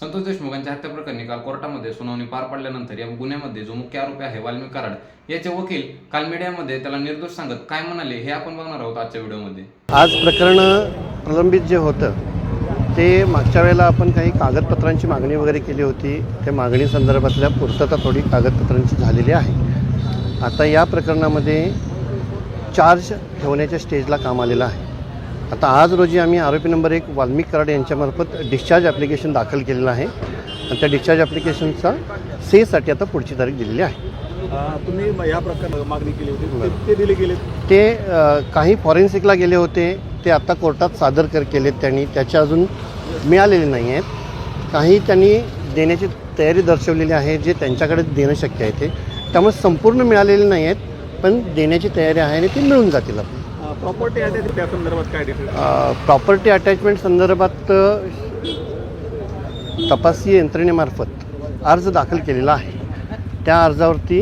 संतोष देशमुखांच्या हत्या प्रकरणी काल कोर्टामध्ये सुनावणी पार पडल्यानंतर या गुन्ह्यामध्ये जो मुख्य आरोपी आहे वाल्मिक कराड याचे वकील काल मीडियामध्ये त्याला निर्दोष सांगत काय म्हणाले हे आपण बघणार आहोत आजच्या व्हिडिओमध्ये. आज प्रकरण प्रलंबित जे होतं ते मागच्या वेळेला आपण काही कागदपत्रांची मागणी वगैरे केली होती. त्या मागणी संदर्भातल्या पूर्तता थोडी कागदपत्रांची झालेली आहे. आता या प्रकरणामध्ये चार्ज ठेवण्याच्या स्टेजला काम आलेलं आहे. आता आज रोजी आम्ही आरोपी नंबर एक वाल्मिक कराड यांच्यामार्फत डिस्चार्ज ॲप्लिकेशन दाखल केलेलं आहे. आणि त्या डिस्चार्ज ॲप्लिकेशनचा सेसाठी आता पुढची तारीख दिलेली आहे. तुम्ही या प्रकार मागणी केली होती. ते- दिले गेले ते काही फॉरेन्सिकला गेले होते. ते आता कोर्टात सादर कर केलेत त्यांनी. त्याचे अजून मिळालेले नाही आहेत. काही त्यांनी देण्याची तयारी दर्शवलेली आहे जे त्यांच्याकडे देणं शक्य आहे ते. त्यामुळे संपूर्ण मिळालेले नाही आहेत पण देण्याची तयारी आहे आणि ते मिळून जातील आपण प्रॉपर्टी अटॅच त्या- संदर्भात काय प्रॉपर्टी अटॅचमेंट संदर्भात तपासी यंत्रणेमार्फत अर्ज दाखल केलेला आहे. त्या अर्जावरती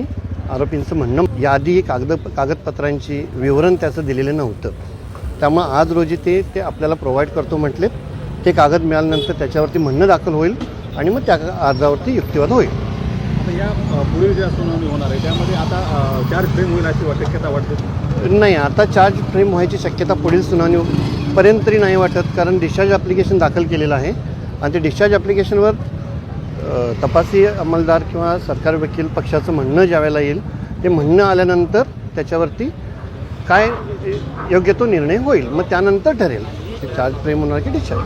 आरोपींचं म्हणणं यादी कागद कागदपत्रांची विवरण त्याचं दिलेलं नव्हतं. त्यामुळं आज रोजी ते ते आपल्याला प्रोव्हाइड करतो म्हटले ते कागद मिळाल्यानंतर त्याच्यावरती म्हणणं दाखल होईल आणि मग त्या अर्जावरती युक्तिवाद होईल. आता या पुढील ज्या सुनावणी होणार आहे त्यामध्ये आता चार्ज फ्रेम होईल अशी शक्यता वाटते? नाही आता चार्ज फ्रेम व्हायची शक्यता पुढील सुनावणीपर्यंत तरी नाही वाटत कारण डिस्चार्ज ॲप्लिकेशन दाखल केलेलं आहे. आणि ते डिस्चार्ज ॲप्लिकेशनवर तपासी अंमलदार किंवा सरकार वकील पक्षाचं म्हणणं ज्यावेळेला येईल ते म्हणणं आल्यानंतर त्याच्यावरती काय योग्य तो निर्णय होईल. मग त्यानंतर ठरेल. चार्ज फ्रेम होणार की डिस्चार्ज